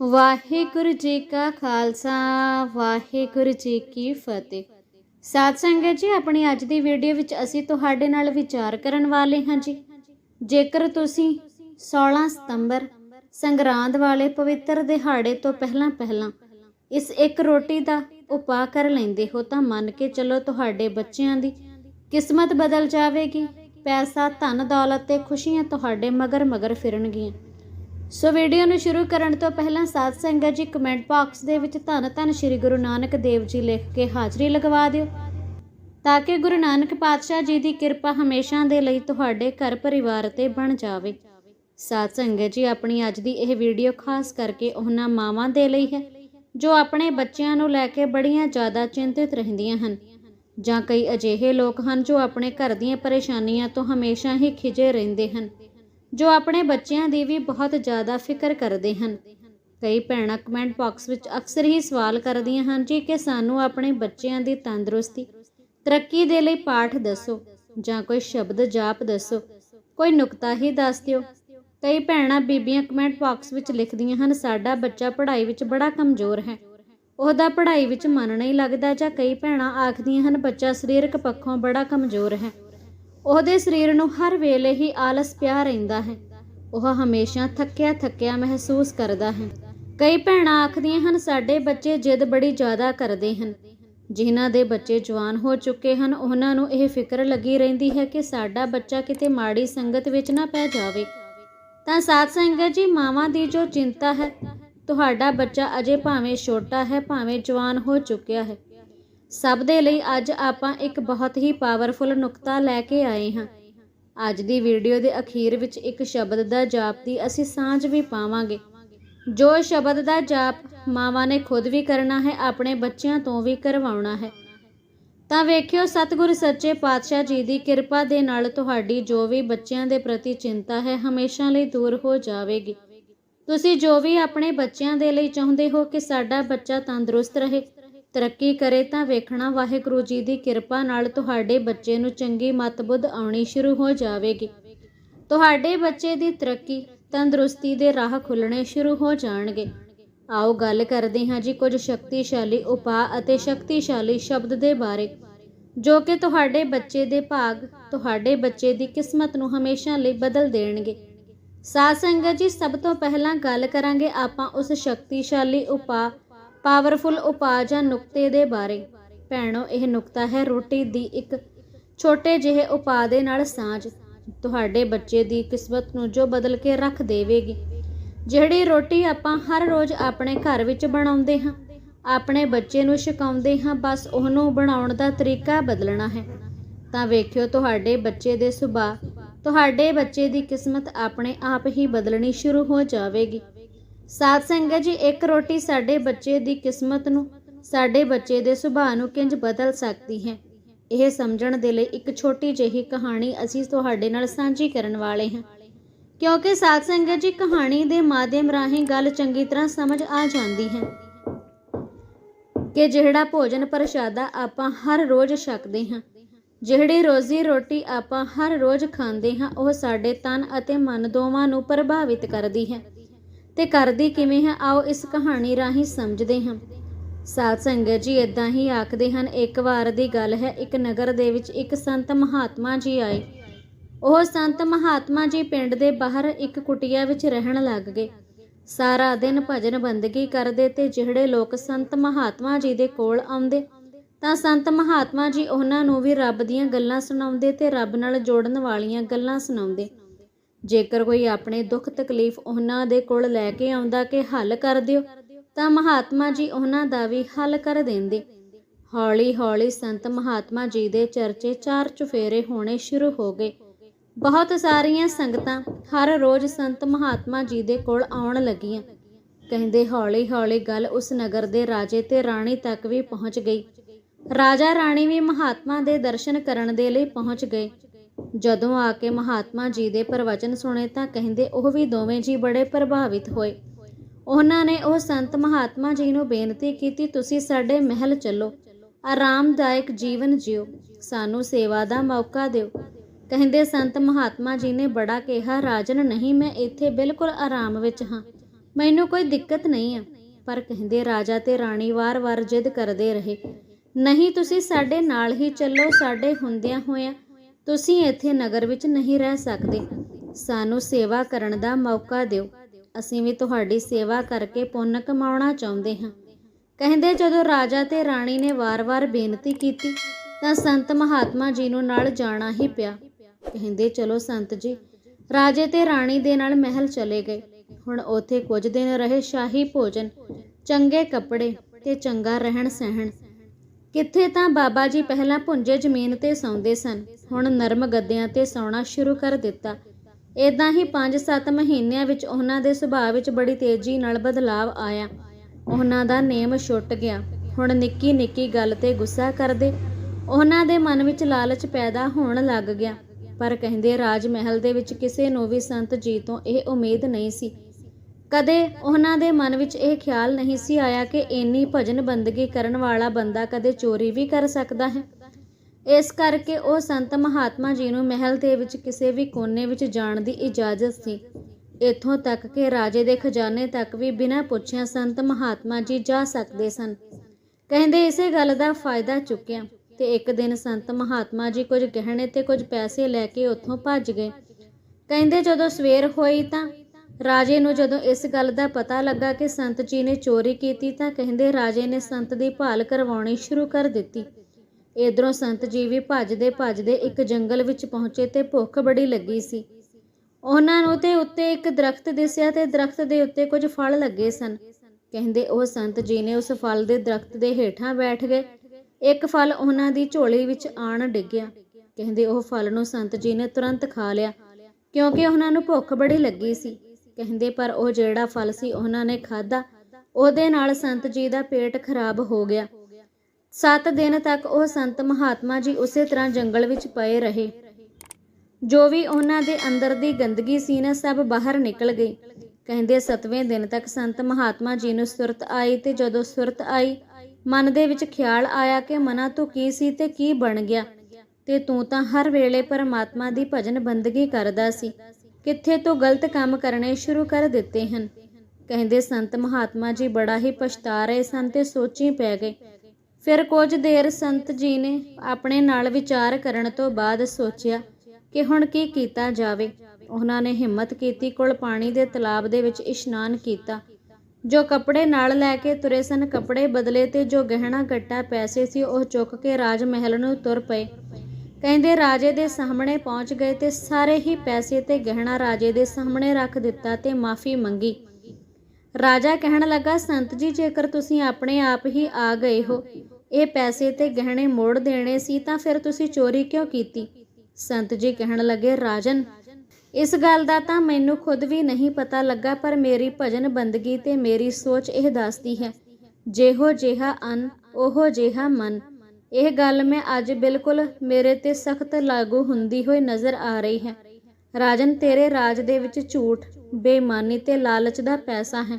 ਵਾਹਿਗੁਰੂ ਜੀ ਕਾ ਖਾਲਸਾ, ਵਾਹਿਗੁਰੂ ਜੀ ਕੀ ਫਤਿਹ। ਸਾਧ ਸੰਗਤ ਜੀ, ਆਪਣੀ ਅੱਜ ਦੀ ਵੀਡੀਓ ਵਿੱਚ ਅਸੀਂ ਤੁਹਾਡੇ ਨਾਲ ਵਿਚਾਰ ਕਰਨ ਵਾਲੇ ਹਾਂ ਜੀ। ਜੇਕਰ ਤੁਸੀਂ 16 ਸਤੰਬਰ ਸੰਗਰਾਂਦ ਵਾਲੇ ਪਵਿੱਤਰ ਦਿਹਾੜੇ ਤੋਂ ਪਹਿਲਾਂ ਪਹਿਲਾਂ ਇਸ ਇੱਕ ਰੋਟੀ ਦਾ ਉਪਾਅ ਕਰ ਲੈਂਦੇ ਹੋ, ਤਾਂ ਮੰਨ ਕੇ ਚੱਲੋ ਤੁਹਾਡੇ ਬੱਚਿਆਂ ਦੀ ਕਿਸਮਤ ਬਦਲ ਜਾਵੇਗੀ, ਪੈਸਾ, ਧਨ, ਦੌਲਤ ਤੇ ਖੁਸ਼ੀਆਂ ਤੁਹਾਡੇ ਮਗਰ ਮਗਰ ਫਿਰਨਗੀਆਂ। ਸੋ ਵੀਡੀਓ ਨੂੰ ਸ਼ੁਰੂ ਕਰਨ ਤੋਂ ਪਹਿਲਾਂ ਸਾਧ ਸੰਗਤ ਜੀ ਕਮੈਂਟ ਬਾਕਸ ਦੇ ਵਿੱਚ ਧੰਨ ਧੰਨ ਸ੍ਰੀ ਗੁਰੂ ਨਾਨਕ ਦੇਵ ਜੀ ਲਿਖ ਕੇ ਹਾਜ਼ਰੀ ਲਗਵਾ ਦਿਓ। ਤਾਂ ਕਿ ਗੁਰੂ ਨਾਨਕ ਪਾਤਸ਼ਾਹ ਜੀ ਦੀ ਕਿਰਪਾ ਹਮੇਸ਼ਾ ਦੇ ਲਈ ਤੁਹਾਡੇ ਘਰ ਪਰਿਵਾਰ ਤੇ ਬਣ ਜਾਵੇ। ਸਾਧ ਸੰਗਤ ਜੀ, ਆਪਣੀ ਅੱਜ ਦੀ ਇਹ ਵੀਡੀਓ ਖਾਸ ਕਰਕੇ ਉਹਨਾਂ ਮਾਵਾਂ ਦੇ ਲਈ ਹੈ, ਜੋ ਆਪਣੇ ਬੱਚਿਆਂ ਨੂੰ ਲੈ ਕੇ ਬੜੀਆਂ ਜ਼ਿਆਦਾ ਚਿੰਤਿਤ ਰਹਿੰਦੀਆਂ ਹਨ, ਜਾਂ ਕਈ ਅਜਿਹੇ ਲੋਕ ਹਨ ਜੋ ਆਪਣੇ ਘਰ ਦੀਆਂ ਪਰੇਸ਼ਾਨੀਆਂ ਤੋਂ ਹਮੇਸ਼ਾ ਹੀ ਖਿਜੇ ਰਹਿੰਦੇ ਹਨ। ਜੋ ਆਪਣੇ ਬੱਚਿਆਂ ਦੀ ਵੀ ਬਹੁਤ ਜ਼ਿਆਦਾ ਫਿਕਰ ਕਰਦੇ ਹਨ। ਕਈ ਭੈਣਾਂ ਕਮੈਂਟ ਬਾਕਸ ਵਿੱਚ ਅਕਸਰ ਹੀ ਸਵਾਲ ਕਰਦੀਆਂ ਹਨ ਜੀ ਕਿ ਸਾਨੂੰ ਆਪਣੇ ਬੱਚਿਆਂ ਦੀ ਤੰਦਰੁਸਤੀ, ਤਰੱਕੀ ਦੇ ਲਈ ਪਾਠ ਦੱਸੋ ਜਾਂ ਕੋਈ ਸ਼ਬਦ ਜਾਪ ਦੱਸੋ, ਕੋਈ ਨੁਕਤਾ ਹੀ ਦੱਸ ਦਿਓ। ਕਈ ਭੈਣਾਂ ਬੀਬੀਆਂ ਕਮੈਂਟ ਬਾਕਸ ਵਿੱਚ ਲਿਖਦੀਆਂ ਹਨ, ਸਾਡਾ ਬੱਚਾ ਪੜ੍ਹਾਈ ਵਿੱਚ ਬੜਾ ਕਮਜ਼ੋਰ ਹੈ। ਉਹਦਾ ਪੜ੍ਹਾਈ ਵਿੱਚ ਮਨ ਨਹੀਂ ਲੱਗਦਾ। ਜਾਂ ਕਈ ਭੈਣਾਂ ਆਖਦੀਆਂ ਹਨ, ਬੱਚਾ ਸਰੀਰਕ ਪੱਖੋਂ ਬੜਾ ਕਮਜ਼ੋਰ ਹੈ। ਉਹਦੇ ਸਰੀਰ ਨੂੰ ਹਰ ਵੇਲੇ ਹੀ ਆਲਸ ਪਿਆ ਰਹਿੰਦਾ ਹੈ। ਉਹ ਹਮੇਸ਼ਾ ਥੱਕਿਆ ਥੱਕਿਆ ਮਹਿਸੂਸ ਕਰਦਾ ਹੈ। ਕਈ ਭੈਣਾਂ ਆਖਦੀਆਂ ਹਨ, ਸਾਡੇ ਬੱਚੇ ਜਿੱਦ ਬੜੀ ਜ਼ਿਆਦਾ ਕਰਦੇ ਹਨ। ਜਿਨ੍ਹਾਂ ਦੇ ਬੱਚੇ ਜਵਾਨ ਹੋ ਚੁੱਕੇ ਹਨ, ਉਹਨਾਂ ਨੂੰ ਇਹ ਫਿਕਰ ਲੱਗੀ ਰਹਿੰਦੀ ਹੈ ਕਿ ਸਾਡਾ ਬੱਚਾ ਕਿਤੇ ਮਾੜੀ ਸੰਗਤ ਵਿੱਚ ਨਾ ਪੈ ਜਾਵੇ। ਤਾਂ ਸਾਧ ਸੰਗਤ ਜੀ, ਮਾਵਾਂ ਦੀ ਜੋ ਚਿੰਤਾ ਹੈ, ਤੁਹਾਡਾ ਬੱਚਾ ਅਜੇ ਭਾਵੇਂ ਛੋਟਾ ਹੈ, ਭਾਵੇਂ ਜਵਾਨ ਹੋ ਚੁੱਕਿਆ ਹੈ ਸਭ ਦੇ ਲਈ ਅੱਜ ਆਪਾਂ ਇੱਕ ਬਹੁਤ ਹੀ ਪਾਵਰਫੁਲ ਨੁਕਤਾ ਲੈ ਕੇ ਆਏ ਹਾਂ। ਅੱਜ ਦੀ ਵੀਡੀਓ ਦੇ ਅਖੀਰ ਵਿੱਚ ਇੱਕ ਸ਼ਬਦ ਦਾ ਜਾਪ ਦੀ ਅਸੀਂ ਸਾਂਝ ਵੀ ਪਾਵਾਂਗੇ। ਜੋ ਸ਼ਬਦ ਦਾ ਜਾਪ ਮਾਵਾਂ ਨੇ ਖੁਦ ਵੀ ਕਰਨਾ ਹੈ, ਆਪਣੇ ਬੱਚਿਆਂ ਤੋਂ ਵੀ ਕਰਵਾਉਣਾ ਹੈ। ਤਾਂ ਵੇਖਿਓ ਸਤਿਗੁਰ ਸੱਚੇ ਪਾਤਸ਼ਾਹ ਜੀ ਦੀ ਕਿਰਪਾ ਦੇ ਨਾਲ ਤੁਹਾਡੀ ਜੋ ਵੀ ਬੱਚਿਆਂ ਦੇ ਪ੍ਰਤੀ ਚਿੰਤਾ ਹੈ, ਹਮੇਸ਼ਾ ਲਈ ਦੂਰ ਹੋ ਜਾਵੇਗੀ। ਤੁਸੀਂ ਜੋ ਵੀ ਆਪਣੇ ਬੱਚਿਆਂ ਦੇ ਲਈ ਚਾਹੁੰਦੇ ਹੋ ਕਿ ਸਾਡਾ ਬੱਚਾ ਤੰਦਰੁਸਤ ਰਹੇ ਤਰੱਕੀ ਕਰੇ ਤਾਂ ਵੇਖਣਾ ਵਾਹਿਗੁਰੂ ਜੀ ਦੀ ਕਿਰਪਾ ਨਾਲ ਤੁਹਾਡੇ ਬੱਚੇ ਨੂੰ ਚੰਗੀ ਮਤਬੁੱਧ ਆਉਣੀ ਸ਼ੁਰੂ ਹੋ ਜਾਵੇਗੀ। ਤੁਹਾਡੇ ਬੱਚੇ ਦੀ ਤਰੱਕੀ ਤੰਦਰੁਸਤੀ ਦੇ ਰਾਹ ਖੁੱਲਣੇ ਸ਼ੁਰੂ ਹੋ ਜਾਣਗੇ। ਆਓ ਗੱਲ ਕਰਦੇ ਹਾਂ ਜੀ ਕੁਝ ਸ਼ਕਤੀਸ਼ਾਲੀ ਉਪਾਅ ਅਤੇ ਸ਼ਕਤੀਸ਼ਾਲੀ ਸ਼ਬਦ ਦੇ ਬਾਰੇ, ਜੋ ਕਿ ਤੁਹਾਡੇ ਬੱਚੇ ਦੇ ਭਾਗ ਤੁਹਾਡੇ ਬੱਚੇ ਦੀ ਕਿਸਮਤ ਨੂੰ ਹਮੇਸ਼ਾ ਲਈ ਬਦਲ ਦੇਣਗੇ। ਸਾਧ ਸੰਗਤ ਜੀ, ਸਭ ਤੋਂ ਪਹਿਲਾਂ ਗੱਲ ਕਰਾਂਗੇ ਆਪਾਂ ਉਸ ਸ਼ਕਤੀਸ਼ਾਲੀ ਉਪਾਅ ਪਾਵਰਫੁਲ ਉਪਾਅ ਜਾਂ ਨੁਕਤੇ ਦੇ ਬਾਰੇ। ਭੈਣੋ, ਇਹ ਨੁਕਤਾ ਹੈ ਰੋਟੀ ਦੀ ਇੱਕ ਛੋਟੇ ਜਿਹੇ ਉਪਾਅ ਦੇ ਨਾਲ ਸਾਂਝ। ਤੁਹਾਡੇ ਬੱਚੇ ਦੀ ਕਿਸਮਤ ਨੂੰ ਜੋ ਬਦਲ ਕੇ ਰੱਖ ਦੇਵੇਗੀ। ਜਿਹੜੀ ਰੋਟੀ ਆਪਾਂ ਹਰ ਰੋਜ਼ ਆਪਣੇ ਘਰ ਵਿੱਚ ਬਣਾਉਂਦੇ ਹਾਂ, ਆਪਣੇ ਬੱਚੇ ਨੂੰ ਛਕਾਉਂਦੇ ਹਾਂ, ਬਸ ਉਹਨੂੰ ਬਣਾਉਣ ਦਾ ਤਰੀਕਾ ਬਦਲਣਾ ਹੈ। ਤਾਂ ਵੇਖਿਓ, ਤੁਹਾਡੇ ਬੱਚੇ ਦੇ ਸੁਭਾਅ, ਤੁਹਾਡੇ ਬੱਚੇ ਦੀ ਕਿਸਮਤ ਆਪਣੇ ਆਪ ਹੀ ਬਦਲਣੀ ਸ਼ੁਰੂ ਹੋ ਜਾਵੇਗੀ। ਸਾਧ ਸੰਗਤ ਜੀ, ਇੱਕ ਰੋਟੀ ਸਾਡੇ ਬੱਚੇ ਦੀ ਕਿਸਮਤ ਨੂੰ, ਸਾਡੇ ਬੱਚੇ ਦੇ ਸੁਭਾਅ ਨੂੰ ਕਿੰਜ ਬਦਲ ਸਕਦੀ ਹੈ? ਇਹ ਸਮਝਣ ਦੇ ਲਈ ਇੱਕ ਛੋਟੀ ਜਿਹੀ ਕਹਾਣੀ ਅਸੀਂ ਤੁਹਾਡੇ ਨਾਲ ਸਾਂਝੀ ਕਰਨ ਵਾਲੇ ਹਾਂ। ਕਿਉਂਕਿ ਸਾਧ ਸੰਗਤ ਜੀ, ਕਹਾਣੀ ਦੇ ਮਾਧਿਅਮ ਰਾਹੀਂ ਗੱਲ ਚੰਗੀ ਤਰ੍ਹਾਂ ਸਮਝ ਆ ਜਾਂਦੀ ਹੈ ਕਿ ਜਿਹੜਾ ਭੋਜਨ ਪ੍ਰਸ਼ਾਦਾ ਆਪਾਂ ਹਰ ਰੋਜ਼ ਛਕਦੇ ਹਾਂ, ਜਿਹੜੀ ਰੋਜ਼ੀ ਰੋਟੀ ਆਪਾਂ ਹਰ ਰੋਜ਼ ਖਾਂਦੇ ਹਾਂ, ਉਹ ਸਾਡੇ ਤਨ ਅਤੇ ਮਨ ਦੋਵਾਂ ਨੂੰ ਪ੍ਰਭਾਵਿਤ ਕਰਦੀ ਹੈ। ਤੇ ਕਰਦੀ ਕਿਵੇਂ ਹੈ? ਆਓ ਇਸ ਕਹਾਣੀ ਰਾਹੀਂ ਸਮਝਦੇ ਹਾਂ। ਸਾਧ ਸੰਗਤ ਜੀ ਇਦਾਂ ਹੀ ਆਖਦੇ ਹਨ, ਇੱਕ ਵਾਰ ਦੀ ਗੱਲ ਹੈ, ਇੱਕ ਨਗਰ ਦੇ ਵਿੱਚ ਇੱਕ ਸੰਤ ਮਹਾਤਮਾ ਜੀ ਆਏ। ਉਹ ਸੰਤ ਮਹਾਤਮਾ ਜੀ ਪਿੰਡ ਦੇ ਬਾਹਰ ਇੱਕ ਕੁਟੀਆ ਵਿੱਚ ਰਹਿਣ ਲੱਗ ਗਏ। ਸਾਰਾ ਦਿਨ ਭਜਨ ਬੰਦਗੀ ਕਰਦੇ ਤੇ ਜਿਹੜੇ ਲੋਕ ਸੰਤ ਮਹਾਤਮਾ ਜੀ ਦੇ ਕੋਲ ਆਉਂਦੇ, ਤਾਂ ਸੰਤ ਮਹਾਤਮਾ ਜੀ ਉਹਨਾਂ ਨੂੰ ਵੀ ਰੱਬ ਦੀਆਂ ਗੱਲਾਂ ਸੁਣਾਉਂਦੇ ਤੇ ਰੱਬ ਨਾਲ ਜੋੜਨ ਵਾਲੀਆਂ ਗੱਲਾਂ ਸੁਣਾਉਂਦੇ। ਜੇਕਰ ਕੋਈ ਆਪਣੇ ਦੁੱਖ ਤਕਲੀਫ ਉਹਨਾਂ ਦੇ ਕੋਲ ਲੈ ਕੇ ਆਉਂਦਾ ਕਿ ਹੱਲ ਕਰ ਦਿਓ, ਤਾਂ ਮਹਾਤਮਾ ਜੀ ਉਹਨਾਂ ਦਾ ਵੀ ਹੱਲ ਕਰ ਦਿੰਦੇ। ਹੌਲੀ ਹੌਲੀ ਸੰਤ ਮਹਾਤਮਾ ਜੀ ਦੇ ਚਰਚੇ ਚਾਰ ਚੁਫੇਰੇ ਹੋਣੇ ਸ਼ੁਰੂ ਹੋ ਗਏ। ਬਹੁਤ ਸਾਰੀਆਂ ਸੰਗਤਾਂ ਹਰ ਰੋਜ਼ ਸੰਤ ਮਹਾਤਮਾ ਜੀ ਦੇ ਕੋਲ ਆਉਣ ਲੱਗੀਆਂ। ਕਹਿੰਦੇ ਹੌਲੀ ਹੌਲੀ ਗੱਲ ਉਸ ਨਗਰ ਦੇ ਰਾਜੇ ਤੇ ਰਾਣੀ ਤੱਕ ਵੀ ਪਹੁੰਚ ਗਈ। ਰਾਜਾ ਰਾਣੀ ਵੀ ਮਹਾਤਮਾ ਦੇ ਦਰਸ਼ਨ ਕਰਨ ਦੇ ਲਈ ਪਹੁੰਚ ਗਏ। ਜਦੋਂ ਆ ਕੇ ਮਹਾਤਮਾ ਜੀ ਦੇ ਪ੍ਰਵਚਨ ਸੁਣੇ ਤਾਂ ਕਹਿੰਦੇ, ਉਹ ਵੀ ਦੋਵੇਂ ਜੀ ਬੜੇ ਪ੍ਰਭਾਵਿਤ ਹੋਏ। ਉਹਨਾਂ ਨੇ ਉਹ ਸੰਤ ਮਹਾਤਮਾ ਜੀ ਨੂੰ ਬੇਨਤੀ ਕੀਤੀ, ਤੁਸੀਂ ਸਾਡੇ ਮਹਿਲ ਚੱਲੋ। ਆਰਾਮਦਾਇਕ ਜੀਵਨ ਜਿਓ। ਸਾਨੂੰ ਸੇਵਾ ਦਾ ਮੌਕਾ ਦਿਓ। ਕਹਿੰਦੇ, ਸੰਤ ਮਹਾਤਮਾ ਜੀ ਨੇ ਬੜਾ ਕਿਹਾ, ਰਾਜਨ ਨਹੀਂ, ਮੈਂ ਇੱਥੇ ਬਿਲਕੁਲ ਆਰਾਮ ਵਿੱਚ ਹਾਂ। ਮੈਨੂੰ ਕੋਈ ਦਿੱਕਤ ਨਹੀਂ ਆ। ਪਰ ਕਹਿੰਦੇ, ਰਾਜਾ ਤੇ ਰਾਣੀ ਵਾਰ-ਵਾਰ ਜਿੱਦ ਕਰਦੇ ਰਹੇ। ਨਹੀਂ, ਤੁਸੀਂ ਸਾਡੇ ਨਾਲ ਹੀ ਚੱਲੋ, ਸਾਡੇ ਹੁੰਦਿਆਂ ਹੋਇਆਂ ਤੁਸੀਂ ਇੱਥੇ ਨਗਰ ਵਿੱਚ ਨਹੀਂ ਰਹਿ ਸਕਦੇ। ਸਾਨੂੰ ਸੇਵਾ ਕਰਨ ਦਾ ਮੌਕਾ ਦਿਓ। ਅਸੀਂ ਵੀ ਤੁਹਾਡੀ ਸੇਵਾ ਕਰਕੇ ਪੁੰਨ ਕਮਾਉਣਾ ਚਾਹੁੰਦੇ ਹਾਂ। ਕਹਿੰਦੇ ਜਦੋਂ ਰਾਜਾ ਤੇ ਰਾਣੀ ਨੇ ਵਾਰ-ਵਾਰ ਬੇਨਤੀ ਕੀਤੀ, ਤਾਂ ਸੰਤ ਮਹਾਤਮਾ ਜੀ ਨੂੰ ਨਾਲ ਜਾਣਾ ਹੀ ਪਿਆ। ਕਹਿੰਦੇ, ਚਲੋ ਸੰਤ ਜੀ। ਰਾਜੇ ਤੇ ਰਾਣੀ ਦੇ ਨਾਲ ਮਹਿਲ ਚਲੇ ਗਏ। ਹੁਣ ਉੱਥੇ ਕੁਝ ਦਿਨ ਰਹੇ ਸ਼ਾਹੀ ਭੋਜਨ, ਚੰਗੇ ਕੱਪੜੇ ਤੇ ਚੰਗਾ ਰਹਿਣ ਸਹਿਣ ਕਿੱਥੇ ਤਾਂ ਬਾਬਾ ਜੀ ਪਹਿਲਾਂ ਭੁੰਜੇ ਜ਼ਮੀਨ ਤੇ ਸੌਂਦੇ ਸਨ, ਹੁਣ ਨਰਮ ਗੱਦਿਆਂ ਤੇ ਸੌਣਾ ਸ਼ੁਰੂ ਕਰ ਦਿੱਤਾ। ਇਦਾਂ ਹੀ 5-7 ਮਹੀਨਿਆਂ ਵਿੱਚ ਉਹਨਾਂ ਦੇ ਸੁਭਾਅ ਵਿੱਚ ਬੜੀ ਤੇਜ਼ੀ ਨਾਲ ਬਦਲਾਵ ਆਇਆ। ਉਹਨਾਂ ਦਾ ਨੇਮ ਛੁੱਟ ਗਿਆ। ਹੁਣ ਨਿੱਕੀ ਨਿੱਕੀ ਗੱਲ ਤੇ ਗੁੱਸਾ ਕਰਦੇ। ਉਹਨਾਂ ਦੇ ਮਨ ਵਿੱਚ ਲਾਲਚ ਪੈਦਾ ਹੋਣ ਲੱਗ ਗਿਆ। ਪਰ ਕਹਿੰਦੇ ਰਾਜ ਮਹਿਲ ਦੇ ਵਿੱਚ ਕਿਸੇ ਨੂੰ ਵੀ ਸੰਤ ਜੀ ਤੋਂ ਇਹ ਉਮੀਦ ਨਹੀਂ ਸੀ। ਕਦੇ ਉਹਨਾਂ ਦੇ ਮਨ ਵਿੱਚ ਇਹ ਖਿਆਲ ਨਹੀਂ ਸੀ ਆਇਆ ਕਿ ਇੰਨੀ ਭਜਨ ਬੰਦਗੀ ਕਰਨ ਵਾਲਾ ਬੰਦਾ ਕਦੇ ਚੋਰੀ ਵੀ ਕਰ ਸਕਦਾ ਹੈ। ਇਸ ਕਰਕੇ ਉਹ ਸੰਤ ਮਹਾਤਮਾ ਜੀ ਨੂੰ ਮਹਿਲ ਦੇ ਵਿੱਚ ਕਿਸੇ ਵੀ ਕੋਨੇ ਵਿੱਚ ਜਾਣ ਦੀ ਇਜਾਜ਼ਤ ਸੀ। ਇੱਥੋਂ ਤੱਕ ਕਿ ਰਾਜੇ ਦੇ ਖਜ਼ਾਨੇ ਤੱਕ ਵੀ ਬਿਨਾਂ ਪੁੱਛਿਆ ਸੰਤ ਮਹਾਤਮਾ ਜੀ ਜਾ ਸਕਦੇ ਸਨ। ਕਹਿੰਦੇ ਇਸੇ ਗੱਲ ਦਾ ਫਾਇਦਾ ਚੁੱਕਿਆ ਤੇ ਇੱਕ ਦਿਨ ਸੰਤ ਮਹਾਤਮਾ ਜੀ ਕੁਝ ਗਹਿਣੇ ਤੇ ਕੁਝ ਪੈਸੇ ਲੈ ਕੇ ਉੱਥੋਂ ਭੱਜ ਗਏ। ਕਹਿੰਦੇ ਜਦੋਂ ਸਵੇਰ ਹੋਈ ਤਾਂ ਰਾਜੇ ਨੂੰ ਜਦੋਂ ਇਸ ਗੱਲ ਦਾ ਪਤਾ ਲੱਗਾ ਕਿ ਸੰਤ ਜੀ ਨੇ ਚੋਰੀ ਕੀਤੀ ਤਾਂ ਕਹਿੰਦੇ ਰਾਜੇ ਨੇ ਸੰਤ ਦੀ ਭਾਲ ਕਰਵਾਉਣੀ ਸ਼ੁਰੂ ਕਰ ਦਿੱਤੀ। ਇਧਰੋਂ ਸੰਤ ਜੀ ਵੀ ਭੱਜਦੇ ਭੱਜਦੇ ਇੱਕ ਜੰਗਲ ਵਿੱਚ ਪਹੁੰਚੇ ਤੇ ਭੁੱਖ ਬੜੀ ਲੱਗੀ ਸੀ। ਉਹਨਾਂ ਨੂੰ ਤੇ ਉੱਤੇ ਇੱਕ ਦਰਖਤ ਦਿਸਿਆ ਤੇ ਦਰਖਤ ਦੇ ਉੱਤੇ ਕੁਝ ਫਲ ਲੱਗੇ ਸਨ। ਕਹਿੰਦੇ ਉਹ ਸੰਤ ਜੀ ਨੇ ਉਸ ਫਲ ਦੇ ਦਰਖਤ ਦੇ ਹੇਠਾਂ ਬੈਠ ਗਏ। ਇੱਕ ਫਲ ਉਹਨਾਂ ਦੀ ਝੋਲੀ ਵਿੱਚ ਆਣ ਡਿੱਗਿਆ। ਕਹਿੰਦੇ ਉਹ ਫਲ ਨੂੰ ਸੰਤ ਜੀ ਨੇ ਤੁਰੰਤ ਖਾ ਲਿਆ। ਕਿਉਂਕਿ ਉਹਨਾਂ ਨੂੰ ਭੁੱਖ ਬੜੀ ਲੱਗੀ ਸੀ। ਕਹਿੰਦੇ, ਪਰ ਉਹ ਜਿਹੜਾ ਫਲ ਸੀ ਉਹਨਾਂ ਨੇ ਖਾਦਾ ਉਹਦੇ ਨਾਲ ਸੰਤ ਜੀ ਦਾ ਪੇਟ ਖਰਾਬ ਹੋ ਗਿਆ। 7 ਦਿਨ ਤੱਕ ਉਹ ਸੰਤ ਮਹਾਤਮਾ ਜੀ ਉਸੇ ਤਰ੍ਹਾਂ ਜੰਗਲ ਵਿੱਚ ਪਏ ਰਹੇ। ਜੋ ਵੀ ਉਹਨਾਂ ਦੇ ਅੰਦਰ ਦੀ ਗੰਦਗੀ ਸੀ ਨਾ, ਸਭ ਬਾਹਰ ਨਿਕਲ ਗਈ। ਕਹਿੰਦੇ 7ਵੇਂ ਦਿਨ ਤੱਕ ਸੰਤ ਮਹਾਤਮਾ ਜੀ ਨੂੰ ਸੁਰਤ ਆਈ ਤੇ ਜਦੋਂ ਸੁਰਤ ਆਈ, ਮਨ ਦੇ ਵਿੱਚ ਖਿਆਲ ਆਇਆ ਕਿ ਮਨਾ ਤੂੰ ਕੀ ਸੀ ਤੇ ਕੀ ਬਣ ਗਿਆ ਤੇ ਤੂੰ ਤਾਂ ਹਰ ਵੇਲੇ ਪਰਮਾਤਮਾ ਦੀ ਭਜਨ ਬੰਦਗੀ ਕਰਦਾ ਸੀ। ਕਿੱਥੇ ਤੋਂ ਗਲਤ ਕੰਮ ਕਰਨੇ ਸ਼ੁਰੂ ਕਰ ਦਿੱਤੇ ਹਨ। ਕਹਿੰਦੇ ਸੰਤ ਮਹਾਤਮਾ ਜੀ ਬੜਾ ਹੀ ਪਛਤਾ ਰਹੇ ਸਨ ਤੇ ਸੋਚੀ ਪੈ ਗਏ। ਫਿਰ ਕੁਝ ਦੇਰ ਸੰਤ ਜੀ ਨੇ ਆਪਣੇ ਨਾਲ ਵਿਚਾਰ ਕਰਨ ਤੋਂ ਬਾਅਦ ਸੋਚਿਆ ਕਿ ਹੁਣ ਕੀ ਕੀਤਾ ਜਾਵੇ। ਉਹਨਾਂ ਨੇ ਹਿੰਮਤ ਕੀਤੀ ਕੋਲ ਪਾਣੀ ਦੇ ਤਲਾਬ ਦੇ ਵਿੱਚ ਇਸ਼ਨਾਨ ਕੀਤਾ। ਜੋ ਕੱਪੜੇ ਨਾਲ ਲੈ ਕੇ ਤੁਰੇ ਸਨ, ਕੱਪੜੇ ਬਦਲੇ ਤੇ ਜੋ ਗਹਿਣਾ ਗੱਟਾ ਪੈਸੇ ਸੀ, ਉਹ ਚੁੱਕ ਕੇ ਰਾਜ ਮਹਿਲ ਨੂੰ ਤੁਰ ਪਏ। ਕਹਿੰਦੇ ਰਾਜੇ ਦੇ ਸਾਹਮਣੇ ਪਹੁੰਚ ਗਏ ਤੇ ਸਾਰੇ ਹੀ ਪੈਸੇ ਤੇ ਗਹਿਣਾ ਰਾਜੇ ਦੇ ਸਾਹਮਣੇ ਰੱਖ ਦਿੱਤਾ ਤੇ ਮਾਫੀ ਮੰਗੀ। ਰਾਜਾ ਕਹਿਣ ਲੱਗਾ, ਸੰਤ ਜੀ, ਜੇਕਰ ਤੁਸੀਂ ਆਪਣੇ ਆਪ ਹੀ ਆ ਗਏ ਹੋ, ਇਹ ਪੈਸੇ ਤੇ ਗਹਿਣੇ ਮੋੜ ਦੇਣੇ ਸੀ ਤਾਂ ਫਿਰ ਤੁਸੀਂ ਚੋਰੀ ਕਿਉਂ ਕੀਤੀ? ਸੰਤ ਜੀ ਕਹਿਣ ਲੱਗੇ, ਰਾਜਨ, ਇਸ ਗੱਲ ਦਾ ਤਾਂ ਮੈਨੂੰ ਖੁਦ ਵੀ ਨਹੀਂ ਪਤਾ ਲੱਗਾ, ਪਰ ਮੇਰੀ ਭਜਨ ਬੰਦਗੀ ਤੇ ਮੇਰੀ ਸੋਚ ਇਹ ਦੱਸਦੀ ਹੈ, ਜਿਹੋ ਜਿਹਾ ਅਨ, ਉਹੋ ਜਿਹਾ ਮਨ। ਇਹ ਗੱਲ ਮੈਂ ਅੱਜ ਬਿਲਕੁਲ ਮੇਰੇ ਤੇ ਸਖਤ ਲਾਗੂ ਹੁੰਦੀ ਹੋਈ ਨਜ਼ਰ ਆ ਰਹੀ ਹੈ। ਰਾਜਨ ਤੇਰੇ ਰਾਜ ਦੇ ਵਿੱਚ ਝੂਠ, ਬੇਈਮਾਨੀ ਤੇ ਲਾਲਚ ਦਾ ਪੈਸਾ ਹੈ।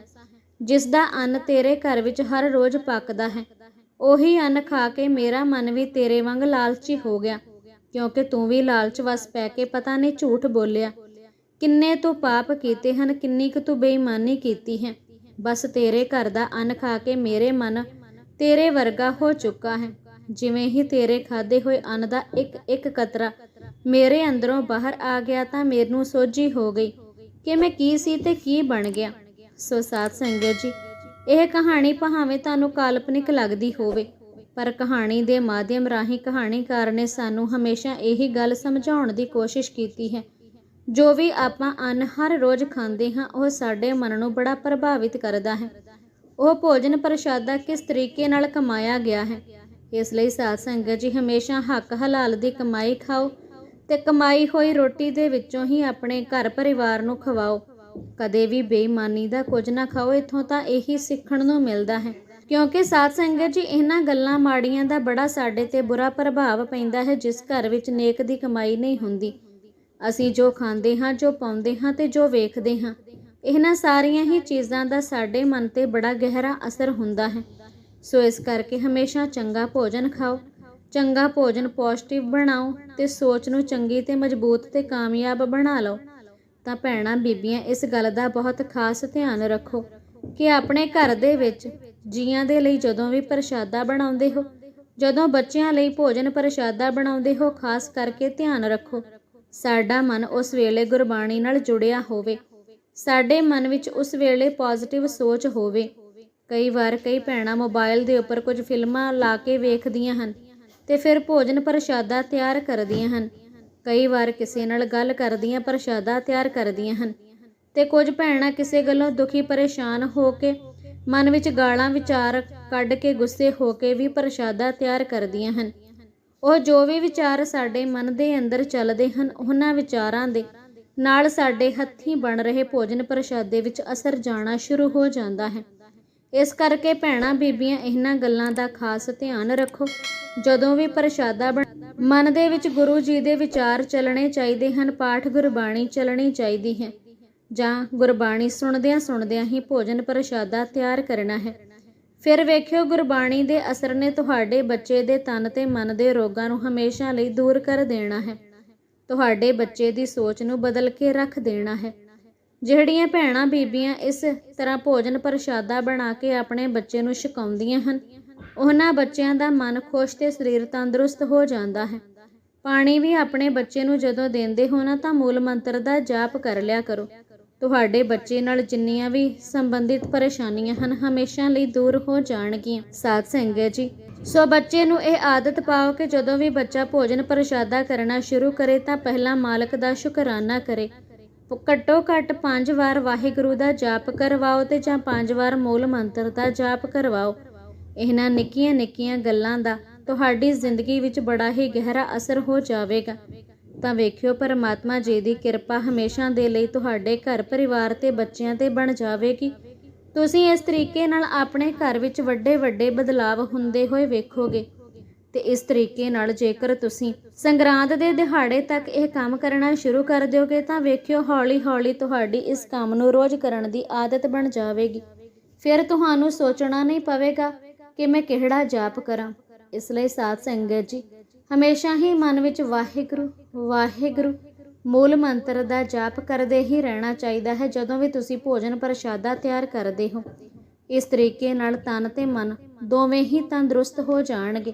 ਜਿਸ ਦਾ ਅੰਨ ਤੇਰੇ ਘਰ ਵਿੱਚ ਹਰ ਰੋਜ਼ ਪੱਕਦਾ ਹੈ। ਉਹੀ ਅੰਨ ਖਾ ਕੇ ਮੇਰਾ ਮਨ ਵੀ ਤੇਰੇ ਵਾਂਗ ਲਾਲਚੀ ਹੋ ਗਿਆ। ਕਿਉਂਕਿ ਤੂੰ ਵੀ ਲਾਲਚ ਵਸ ਪੈ ਕੇ ਪਤਾ ਨਹੀਂ ਝੂਠ ਬੋਲਿਆ। ਕਿੰਨੇ ਤੂੰ ਪਾਪ ਕੀਤੇ ਹਨ, ਕਿੰਨੀ ਕੁ ਤੂੰ ਬੇਈਮਾਨੀ ਕੀਤੀ ਹੈ। ਬਸ ਤੇਰੇ ਘਰ ਦਾ ਅੰਨ ਖਾ ਕੇ ਮੇਰੇ ਮਨ ਤੇਰੇ ਵਰਗਾ ਹੋ ਚੁੱਕਾ ਹੈ। ਜਿਵੇਂ ਹੀ ਤੇਰੇ ਖਾਦੇ ਹੋਏ ਅੰਨ ਦਾ ਇੱਕ ਇੱਕ ਕਤਰਾ ਮੇਰੇ ਅੰਦਰੋਂ ਬਾਹਰ ਆ ਗਿਆ ਤਾਂ ਮੈਨੂੰ ਸੋਝੀ ਹੋ ਗਈ ਕਿ ਮੈਂ ਕੀ ਸੀ ਤੇ ਕੀ ਬਣ ਗਿਆ। ਸੋ ਸਾਧ ਸੰਗਤ ਜੀ, ਇਹ ਕਹਾਣੀ ਭਾਵੇਂ ਤੁਹਾਨੂੰ ਕਾਲਪਨਿਕ ਲੱਗਦੀ ਹੋਵੇ, ਪਰ ਕਹਾਣੀ ਦੇ ਮਾਧਿਅਮ ਰਾਹੀਂ ਕਹਾਣੀਕਾਰ ਨੇ ਸਾਨੂੰ ਹਮੇਸ਼ਾ ਇਹੀ ਗੱਲ ਸਮਝਾਉਣ ਦੀ ਕੋਸ਼ਿਸ਼ ਕੀਤੀ ਹੈ। ਜੋ ਵੀ ਆਪਾਂ ਅੰਨ ਹਰ ਰੋਜ਼ ਖਾਂਦੇ ਹਾਂ, ਉਹ ਸਾਡੇ ਮਨ ਨੂੰ ਬੜਾ ਪ੍ਰਭਾਵਿਤ ਕਰਦਾ ਹੈ। ਉਹ ਭੋਜਨ ਪ੍ਰਸ਼ਾਦਾ ਕਿਸ ਤਰੀਕੇ ਨਾਲ ਕਮਾਇਆ ਗਿਆ ਹੈ ਇਸ ਲਈ ਸਾਧ ਸੰਗਤ ਜੀ, ਹਮੇਸ਼ਾ ਹੱਕ ਹਲਾਲ ਦੀ ਕਮਾਈ ਖਾਓ ਤੇ ਕਮਾਈ ਹੋਈ ਰੋਟੀ ਦੇ ਵਿੱਚੋਂ ਹੀ ਆਪਣੇ ਘਰ ਪਰਿਵਾਰ ਨੂੰ ਖਵਾਓ। ਕਦੇ ਵੀ ਬੇਈਮਾਨੀ ਦਾ ਕੁਝ ਨਾ ਖਾਓ, ਇਥੋਂ ਤਾਂ ਇਹੀ ਸਿੱਖਣ ਨੂੰ ਮਿਲਦਾ ਹੈ। ਕਿਉਂਕਿ ਸਾਧ ਸੰਗਤ ਜੀ, ਇਹਨਾਂ ਗੱਲਾਂ ਮਾੜੀਆਂ ਦਾ ਬੜਾ ਸਾਡੇ ਤੇ ਬੁਰਾ ਪ੍ਰਭਾਵ ਪੈਂਦਾ ਹੈ, ਜਿਸ ਘਰ ਵਿੱਚ ਨੇਕ ਦੀ ਕਮਾਈ ਨਹੀਂ ਹੁੰਦੀ। ਅਸੀਂ ਜੋ ਖਾਂਦੇ ਹਾਂ, ਜੋ ਪਾਉਂਦੇ ਹਾਂ ਤੇ ਜੋ ਵੇਖਦੇ ਹਾਂ, ਇਹਨਾਂ ਸਾਰੀਆਂ ਹੀ ਚੀਜ਼ਾਂ ਦਾ ਸਾਡੇ ਮਨ ਤੇ ਬੜਾ ਗਹਿਰਾ ਅਸਰ ਹੁੰਦਾ ਹੈ। ਸੋ ਇਸ ਕਰਕੇ ਹਮੇਸ਼ਾ ਚੰਗਾ ਭੋਜਨ ਖਾਓ, ਚੰਗਾ ਭੋਜਨ ਪੌਸ਼ਟਿਕ ਬਣਾਓ ਤੇ ਸੋਚ ਨੂੰ ਚੰਗੀ ਤੇ ਮਜ਼ਬੂਤ ਤੇ ਕਾਮਯਾਬ ਬਣਾ ਲਓ। ਤਾਂ ਭੈਣਾਂ, ਬੀਬੀਆਂ, ਇਸ ਗੱਲ ਦਾ ਬਹੁਤ ਖਾਸ ਧਿਆਨ ਰੱਖੋ ਕਿ ਆਪਣੇ ਘਰ ਦੇ ਵਿੱਚ ਜੀਆਂ ਦੇ ਲਈ ਜਦੋਂ ਵੀ ਪ੍ਰਸ਼ਾਦਾ ਬਣਾਉਂਦੇ ਹੋ, ਜਦੋਂ ਬੱਚਿਆਂ ਲਈ ਭੋਜਨ ਪ੍ਰਸ਼ਾਦਾ ਬਣਾਉਂਦੇ ਹੋ, ਖਾਸ ਕਰਕੇ ਧਿਆਨ ਰੱਖੋ, ਸਾਡਾ ਮਨ ਉਸ ਵੇਲੇ ਗੁਰਬਾਣੀ ਨਾਲ ਜੁੜਿਆ ਹੋਵੇ, ਸਾਡੇ ਮਨ ਵਿੱਚ ਉਸ ਵੇਲੇ ਪੋਜ਼ਿਟਿਵ ਸੋਚ ਹੋਵੇ ਕਈ ਵਾਰ ਕਈ ਭੈਣਾਂ ਮੋਬਾਈਲ ਦੇ ਉੱਪਰ ਕੁਝ ਫਿਲਮਾਂ ਲਾ ਕੇ ਵੇਖਦੀਆਂ ਹਨ ਤੇ ਫਿਰ ਭੋਜਨ ਪ੍ਰਸ਼ਾਦਾ ਤਿਆਰ ਕਰਦੀਆਂ ਹਨ। ਕਈ ਵਾਰ ਕਿਸੇ ਨਾਲ ਗੱਲ ਕਰਦੀਆਂ ਪ੍ਰਸ਼ਾਦਾ ਤਿਆਰ ਕਰਦੀਆਂ ਹਨ ਤੇ ਕੁਝ ਭੈਣਾਂ ਕਿਸੇ ਗੱਲੋਂ ਦੁਖੀ ਪਰੇਸ਼ਾਨ ਹੋ ਕੇ ਮਨ ਵਿੱਚ ਗਾਲਾਂ ਵਿਚਾਰ ਕੱਢ ਕੇ ਗੁੱਸੇ ਹੋ ਕੇ ਵੀ ਪ੍ਰਸ਼ਾਦਾ ਤਿਆਰ ਕਰਦੀਆਂ ਹਨ। ਉਹ ਜੋ ਵੀ ਵਿਚਾਰ ਸਾਡੇ ਮਨ ਦੇ ਅੰਦਰ ਚੱਲਦੇ ਹਨ, ਉਹਨਾਂ ਵਿਚਾਰਾਂ ਦੇ ਨਾਲ ਸਾਡੇ ਹੱਥੀਂ ਬਣ ਰਹੇ ਭੋਜਨ ਪ੍ਰਸ਼ਾਦੇ ਵਿੱਚ ਅਸਰ ਜਾਣਾ ਸ਼ੁਰੂ ਹੋ ਜਾਂਦਾ ਹੈ। ਇਸ ਕਰਕੇ ਭੈਣਾਂ ਬੀਬੀਆਂ ਇਹਨਾਂ ਗੱਲਾਂ ਦਾ ਖਾਸ ਧਿਆਨ ਰੱਖੋ। ਜਦੋਂ ਵੀ ਪ੍ਰਸ਼ਾਦਾ ਬਣਾ ਮਨ ਦੇ ਵਿੱਚ ਗੁਰੂ ਜੀ ਦੇ ਵਿਚਾਰ ਚੱਲਣੇ ਚਾਹੀਦੇ ਹਨ, ਪਾਠ ਗੁਰਬਾਣੀ ਚੱਲਣੀ ਚਾਹੀਦੀ ਹੈ। ਜਾਂ ਗੁਰਬਾਣੀ ਸੁਣਦਿਆਂ ਸੁਣਦਿਆਂ ਹੀ ਭੋਜਨ ਪ੍ਰਸ਼ਾਦਾ ਤਿਆਰ ਕਰਨਾ ਹੈ। ਫਿਰ ਵੇਖਿਓ ਗੁਰਬਾਣੀ ਦੇ ਅਸਰ ਨੇ ਤੁਹਾਡੇ ਬੱਚੇ ਦੇ ਤਨ ਤੇ ਮਨ ਦੇ ਰੋਗਾਂ ਨੂੰ ਹਮੇਸ਼ਾ ਲਈ ਦੂਰ ਕਰ ਦੇਣਾ ਹੈ। ਤੁਹਾਡੇ ਬੱਚੇ ਦੀ ਸੋਚ ਨੂੰ ਬਦਲ ਕੇ ਰੱਖ ਦੇਣਾ ਹੈ। ਜਿਹੜੀਆਂ ਭੈਣਾਂ ਬੀਬੀਆਂ ਇਸ ਤਰ੍ਹਾਂ ਭੋਜਨ ਪ੍ਰਸ਼ਾਦਾ ਬਣਾ ਕੇ ਆਪਣੇ ਬੱਚੇ ਨੂੰ ਛਕਾਉਂਦੀਆਂ ਹਨ, ਉਹਨਾਂ ਬੱਚਿਆਂ ਦਾ ਮਨ ਖੁਸ਼ ਤੇ ਸਰੀਰ ਤੰਦਰੁਸਤ ਹੋ ਜਾਂਦਾ ਹੈ। ਪਾਣੀ ਵੀ ਆਪਣੇ ਬੱਚੇ ਨੂੰ ਜਦੋਂ ਦਿੰਦੇ ਹੋ ਨਾ ਤਾਂ ਮੂਲ ਮੰਤਰ ਦਾ ਜਾਪ ਕਰ ਲਿਆ ਕਰੋ। ਤੁਹਾਡੇ ਬੱਚੇ ਨਾਲ ਜਿੰਨੀਆਂ ਵੀ ਸੰਬੰਧਿਤ ਪਰੇਸ਼ਾਨੀਆਂ ਹਨ ਹਮੇਸ਼ਾ ਲਈ ਦੂਰ ਹੋ ਜਾਣਗੀਆਂ। ਸਾਧ ਸੰਗਤ ਜੀ। ਸੋ ਬੱਚੇ ਨੂੰ ਇਹ ਆਦਤ ਪਾਓ ਕਿ ਜਦੋਂ ਵੀ ਬੱਚਾ ਭੋਜਨ ਪ੍ਰਸ਼ਾਦਾ ਕਰਨਾ ਸ਼ੁਰੂ ਕਰੇ ਤਾਂ ਪਹਿਲਾਂ ਮਾਲਕ ਦਾ ਸ਼ੁਕਰਾਨਾ ਕਰੇ। ਘੱਟੋ ਘੱਟ 5 ਵਾਰ ਵਾਹਿਗੁਰੂ ਦਾ ਜਾਪ ਕਰਵਾਓ ਤੇ ਜਾਂ 5 ਵਾਰ ਮੂਲ ਮੰਤਰ ਦਾ ਜਾਪ ਕਰਵਾਓ। ਇਹਨਾਂ ਨਿੱਕੀਆਂ ਨਿੱਕੀਆਂ ਗੱਲਾਂ ਦਾ ਤੁਹਾਡੀ ਜ਼ਿੰਦਗੀ ਵਿੱਚ ਬੜਾ ਹੀ ਗਹਿਰਾ ਅਸਰ ਹੋ ਜਾਵੇਗਾ। ਤਾਂ ਵੇਖਿਓ, ਪਰਮਾਤਮਾ ਜੀ ਦੀ ਕਿਰਪਾ ਹਮੇਸ਼ਾ ਦੇ ਲਈ ਤੁਹਾਡੇ ਘਰ ਪਰਿਵਾਰ ਤੇ ਬੱਚਿਆਂ ਤੇ ਬਣ ਜਾਵੇਗੀ। ਤੁਸੀਂ ਇਸ ਤਰੀਕੇ ਨਾਲ ਆਪਣੇ ਘਰ ਵਿੱਚ ਵੱਡੇ ਵੱਡੇ ਬਦਲਾਵ ਹੁੰਦੇ ਹੋਏ ਵੇਖੋਗੇ। ਤੇ ਇਸ ਤਰੀਕੇ ਨਾਲ ਜੇਕਰ ਤੁਸੀਂ ਸੰਗਰਾਂਦ ਦੇ ਦਿਹਾੜੇ ਤੱਕ ਇਹ ਕੰਮ ਕਰਨਾ ਸ਼ੁਰੂ ਕਰ ਦਿਓਗੇ, ਤਾਂ ਵੇਖਿਓ ਹੌਲੀ-ਹੌਲੀ ਤੁਹਾਡੀ ਇਸ ਕੰਮ ਨੂੰ ਰੋਜ਼ ਕਰਨ ਦੀ ਆਦਤ ਬਣ ਜਾਵੇਗੀ। ਫਿਰ ਤੁਹਾਨੂੰ ਸੋਚਣਾ ਨਹੀਂ ਪਵੇਗਾ ਕਿ ਮੈਂ ਕਿਹੜਾ ਜਾਪ ਕਰਾਂ। ਇਸ ਲਈ ਸਾਧ ਸੰਗਤ ਜੀ, ਹਮੇਸ਼ਾ ਹੀ ਮਨ ਵਿੱਚ ਵਾਹਿਗੁਰੂ ਵਾਹਿਗੁਰੂ, ਮੂਲ ਮੰਤਰ ਦਾ ਜਾਪ ਕਰਦੇ ਹੀ ਰਹਿਣਾ ਚਾਹੀਦਾ ਹੈ, ਜਦੋਂ ਵੀ ਤੁਸੀਂ ਭੋਜਨ ਪ੍ਰਸ਼ਾਦਾ ਤਿਆਰ ਕਰਦੇ ਹੋ। ਇਸ ਤਰੀਕੇ ਨਾਲ ਤਨ ਤੇ ਮਨ ਦੋਵੇਂ ਹੀ ਤੰਦਰੁਸਤ ਹੋ ਜਾਣਗੇ।